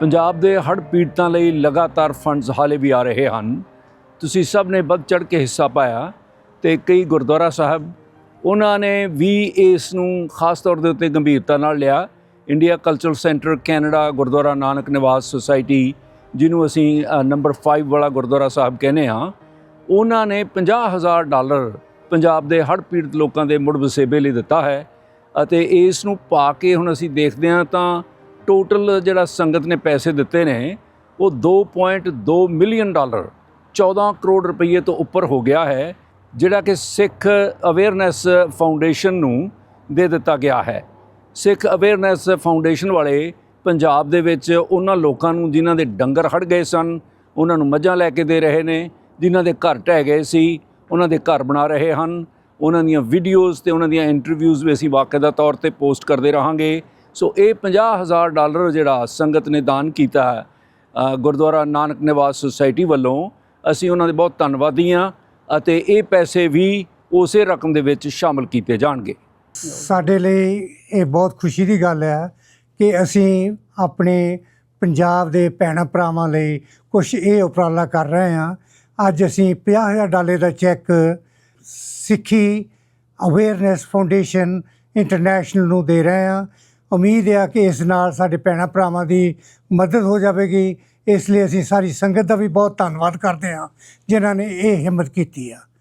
ਪੰਜਾਬ ਦੇ ਹੜ੍ਹ ਪੀੜਤਾਂ ਲਈ ਲਗਾਤਾਰ ਫੰਡਸ ਹਾਲੇ ਵੀ ਆ ਰਹੇ ਹਨ। ਤੁਸੀਂ ਸਭ ਨੇ ਵੱਧ ਚੜ ਕੇ ਹਿੱਸਾ ਪਾਇਆ ਤੇ ਕਈ ਗੁਰਦੁਆਰਾ ਸਾਹਿਬ, ਉਹਨਾਂ ਨੇ ਵੀ ਇਸ ਨੂੰ ਖਾਸ ਤੌਰ ਦੇ ਉੱਤੇ ਗੰਭੀਰਤਾ ਨਾਲ ਲਿਆ। India cultural centre Canada Gurdwara Nanak Niwas society ਜਿਹਨੂੰ ਅਸੀਂ ਨੰਬਰ 5 ਵਾਲਾ ਗੁਰਦੁਆਰਾ ਸਾਹਿਬ ਕਹਿੰਦੇ ਹਾਂ, ਉਹਨਾਂ ਨੇ 50000 ਡਾਲਰ ਪੰਜਾਬ ਦੇ ਹੜ੍ਹ ਪੀੜਤ ਲੋਕਾਂ ਦੇ ਮੁੜ ਵਸੇਬੇ ਲਈ ਦਿੱਤਾ ਹੈ। ਅਤੇ ਇਸ ਨੂੰ ਪਾ ਕੇ ਹੁਣ ਅਸੀਂ ਦੇਖਦੇ ਹਾਂ ਤਾਂ ਟੋਟਲ ਜਿਹੜਾ ਸੰਗਤ ਨੇ ਪੈਸੇ ਦਿੱਤੇ ਨੇ, ਉਹ 2.2 ਮਿਲੀਅਨ ਡਾਲਰ 14 ਕਰੋੜ ਰੁਪਏ ਤੋਂ ਉੱਪਰ ਹੋ ਗਿਆ ਹੈ, ਜਿਹੜਾ ਕਿ ਸਿੱਖ ਅਵੇਅਰਨੈਸ ਫਾਊਂਡੇਸ਼ਨ ਨੂੰ ਦੇ ਦਿੱਤਾ ਗਿਆ ਹੈ। ਸਿੱਖ ਅਵੇਅਰਨੈਸ ਫਾਊਂਡੇਸ਼ਨ ਵਾਲੇ ਪੰਜਾਬ ਦੇ ਵਿੱਚ ਉਹਨਾਂ ਲੋਕਾਂ ਨੂੰ ਜਿਨ੍ਹਾਂ ਦੇ ਡੰਗਰ ਹੜ ਗਏ ਸਨ, ਉਹਨਾਂ ਨੂੰ ਮੱਝਾਂ ਲੈ ਕੇ ਦੇ ਰਹੇ ਨੇ, ਜਿਨ੍ਹਾਂ ਦੇ ਘਰ ਢਹਿ ਗਏ ਸੀ, ਉਹਨਾਂ ਦੇ ਘਰ ਬਣਾ ਰਹੇ ਹਨ। ਉਹਨਾਂ ਦੀਆਂ ਵੀਡੀਓਜ਼ ਤੇ ਉਹਨਾਂ ਦੀਆਂ ਇੰਟਰਵਿਊਜ਼ ਵੀ ਅਸੀਂ ਵਾਕਿਆ ਤੌਰ ਤੇ ਪੋਸਟ ਕਰਦੇ ਰਹਾਂਗੇ। ਸੋ ਇਹ 50000 ਡਾਲਰ ਜਿਹੜਾ ਸੰਗਤ ਨੇ ਦਾਨ ਕੀਤਾ ਹੈ ਗੁਰਦੁਆਰਾ ਨਾਨਕ ਨਿਵਾਸ ਸੁਸਾਇਟੀ ਵੱਲੋਂ। ਅਸੀਂ ਉਹਨਾਂ ਦੇ ਬਹੁਤ ਧੰਨਵਾਦੀ ਹਾਂ ਅਤੇ ਇਹ ਪੈਸੇ ਵੀ ਉਸੇ ਰਕਮ ਦੇ ਵਿੱਚ ਸ਼ਾਮਲ ਕੀਤੇ ਜਾਣਗੇ। ਸਾਡੇ ਲਈ ਇਹ ਬਹੁਤ ਖੁਸ਼ੀ ਦੀ ਗੱਲ ਹੈ ਕਿ ਅਸੀਂ ਆਪਣੇ ਪੰਜਾਬ ਦੇ ਭੈਣਾਂ ਭਰਾਵਾਂ ਲਈ ਕੁਝ ਇਹ ਉਪਰਾਲਾ ਕਰ ਰਹੇ ਹਾਂ। ਅੱਜ ਅਸੀਂ 50000 ਡਾਲਰ ਦਾ cheque Sikhi awareness foundation international ਨੂੰ ਦੇ ਰਹੇ ਹਾਂ। ਉਮੀਦ ਹੈ ਕਿ ਇਸ ਨਾਲ ਸਾਡੇ ਭੈਣਾਂ ਭਰਾਵਾਂ ਦੀ ਮਦਦ ਹੋ ਜਾਵੇਗੀ। ਇਸ ਲਈ ਅਸੀਂ ਸਾਰੀ ਸੰਗਤ ਦਾ ਵੀ ਬਹੁਤ ਧੰਨਵਾਦ ਕਰਦੇ ਹਾਂ, ਜਿਨ੍ਹਾਂ ਨੇ ਇਹ ਹਿੰਮਤ ਕੀਤੀ ਆ।